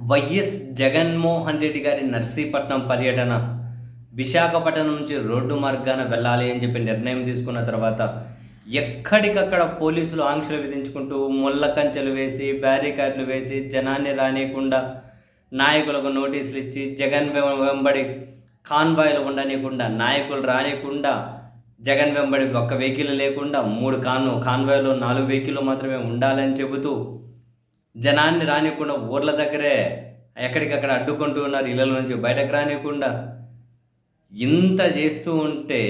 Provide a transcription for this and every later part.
YS Jaganmohan Reddy గారి నర్సీపట్నం పర్యటన. విశాఖపట్నం నుంచి రోడ్డు మార్గాన వెళ్ళాలి అని చెప్పి నిర్ణయం తీసుకున్న తర్వాత ఎక్కడికక్కడ పోలీసులు ఆంక్షలు విధించుకుంటూ ముళ్ళ కంచెలు వేసి బ్యారికార్డులు వేసి జనాన్ని రానియకుండా నాయకులకు నోటీసులు ఇచ్చి జగన్ వెం- వెంబడి కాన్వాయ్లు ఉండనీయకుండా నాయకులు రానియకుండా జగన్ వెంబడి ఒక్క వెహికల్ లేకుండా మూడు కాన్ కాన్వాయ్లు నాలుగు వెహికల్ మాత్రమే ఉండాలని చెబుతూ జనాన్ని రానియకుండా ఊర్ల దగ్గరే ఎక్కడికక్కడ అడ్డుకుంటూ ఉన్నారు ఇళ్ళ నుంచి బయటకు రానియకుండా ఇంత చేస్తూ ఉంటే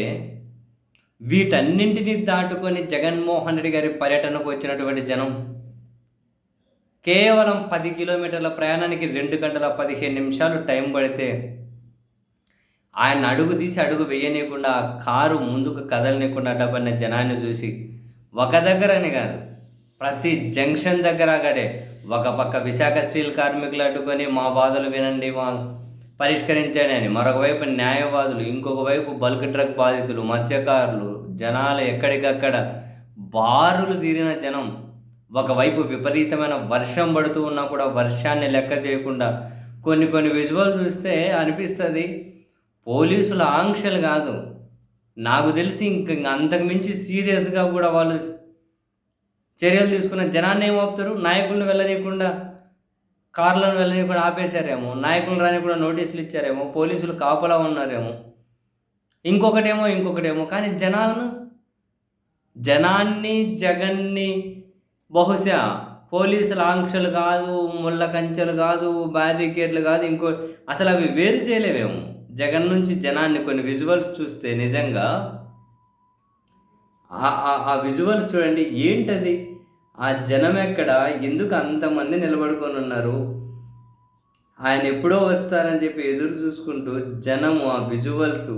వీటన్నింటినీ దాటుకొని జగన్మోహన్ రెడ్డి గారి పర్యటనకు వచ్చినటువంటి జనం కేవలం పది కిలోమీటర్ల ప్రయాణానికి రెండు గంటల పదిహేను నిమిషాలు టైం పడితే ఆయన అడుగు తీసి అడుగు వేయనీయకుండా కారు ముందుకు కదలనీయకుండా అడ్డపడిన జనాన్ని చూసి ఒక దగ్గరని కాదు ప్రతి జంక్షన్ దగ్గర అక్కడే. ఒక పక్క విశాఖ స్టీల్ కార్మికులు అడ్డుకొని మా బాధలు వినండి మా పరిష్కరించండి అని. మరొక వైపు న్యాయవాదులు ఇంకొక వైపు బల్క్ డ్రగ్ బాధితులు మత్స్యకారులు జనాలు ఎక్కడికక్కడ బారులు తీరిన జనం. ఒకవైపు విపరీతమైన వర్షం పడుతూ ఉన్నా కూడా వర్షాన్ని లెక్క చేయకుండా కొన్ని కొన్ని విజువల్ చూస్తే అనిపిస్తుంది పోలీసుల ఆంక్షలు కాదు. నాకు తెలిసి ఇంక అంతకుమించి సీరియస్గా కూడా వాళ్ళు చర్యలు తీసుకున్న జనాన్ని ఏమవుతారు? నాయకులను వెళ్ళనీయకుండా కార్లను వెళ్ళనీయకుండా ఆపేశారేమో నాయకులు రానికుండా నోటీసులు ఇచ్చారేమో పోలీసులు కాపలా ఉన్నారేమో. ఇంకొకటేమో ఇంకొకటేమో కానీ జనాలను జనాన్ని జగన్ని బహుశా పోలీసుల ఆంక్షలు కాదు ముళ్ళ కంచెలు కాదు బ్యారికేడ్లు కాదు ఇంకో అసలు అవి వేరు చేయలేవేమో. జగన్ నుంచి జనాన్ని కొన్ని విజువల్స్ చూస్తే నిజంగా ఆ- ఆ విజువల్స్ చూడండి ఏంటది? ఆ జనం ఎక్కడ? ఎందుకు అంతమంది నిలబడుకొని ఉన్నారు? ఆయన ఎప్పుడో వస్తారని చెప్పి ఎదురు చూసుకుంటూ జనము ఆ విజువల్స్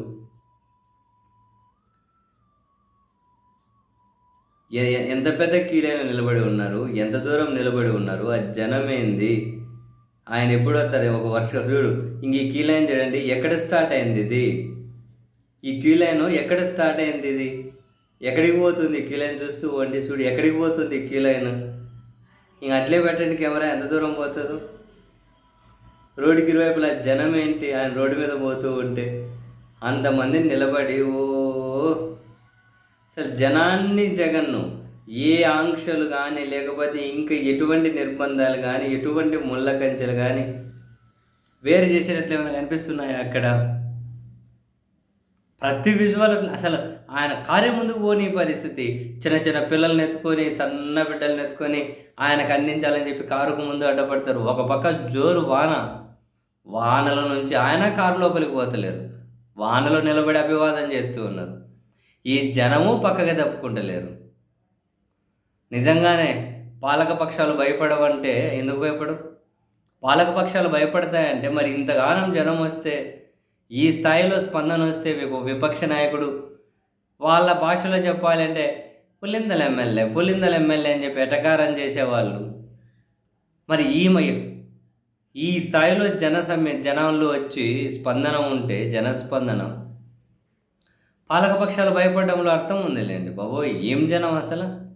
ఎంత పెద్ద కీలైన నిలబడి ఉన్నారు? ఎంత దూరం నిలబడి ఉన్నారు? ఆ జనం ఏంది? ఆయన ఎప్పుడు వస్తారు ఒక వర్షం చూడు. ఇంక ఈ కీ లైన్ చూడండి. ఎక్కడ స్టార్ట్ అయింది ఇది? ఈ క్యూ లైన్ ఎక్కడ స్టార్ట్ అయింది ఇది? ఎక్కడికి పోతుంది కీలైన చూస్తూ వండి చూడు ఎక్కడికి పోతుంది కీలైన ఇంక అట్లే పెట్టండి కెమెరా ఎంత దూరం పోతుందో. రోడ్డుకి ఇరువైపులా జనం ఏంటి? ఆయన రోడ్డు మీద పోతూ ఉంటే అంతమంది నిలబడి ఓ అసలు జనాన్ని జగన్ను ఏ ఆంక్షలు కానీ లేకపోతే ఇంకా ఎటువంటి నిర్బంధాలు కానీ ఎటువంటి ముళ్ళ కంచెలు కానీ వేరు చేసేటట్లు ఏమైనా కనిపిస్తున్నాయా అక్కడ? ప్రతి విజువల్ అసలు ఆయన కార్యం ముందుకు పోని పరిస్థితి. చిన్న చిన్న పిల్లల్ని ఎత్తుకొని సన్న బిడ్డల్ని ఎత్తుకొని ఆయనకు అందించాలని చెప్పి కారుకు ముందు అడ్డపడతారు. ఒక పక్క జోరు వాన. వానల నుంచి ఆయన కారు లోపలికి పోతలేరు. వానలో నిలబడి అభివాదం చేస్తూ ఉన్నారు. ఈ జనము పక్కగా తప్పుకుంటలేరు. నిజంగానే పాలకపక్షాలు భయపడవంటే ఎందుకు భయపడవు? పాలకపక్షాలు భయపడతాయంటే మరి ఇంతగానం జనం వస్తే ఈ స్థాయిలో స్పందన వస్తే విప- విపక్ష నాయకుడు వాళ్ళ భాషలో చెప్పాలంటే పులిందల ఎమ్మెల్యే పులిందల ఎమ్మెల్యే అని చెప్పి ఎటకారం చేసేవాళ్ళు. మరి ఈ ఈ స్థాయిలో జన సమ్మె జనంలో వచ్చి స్పందన ఉంటే జనస్పందన పాలకపక్షాలు భయపడడంలో అర్థం ఉందిలేండి బాబోయ్. ఏం జనం అసలు?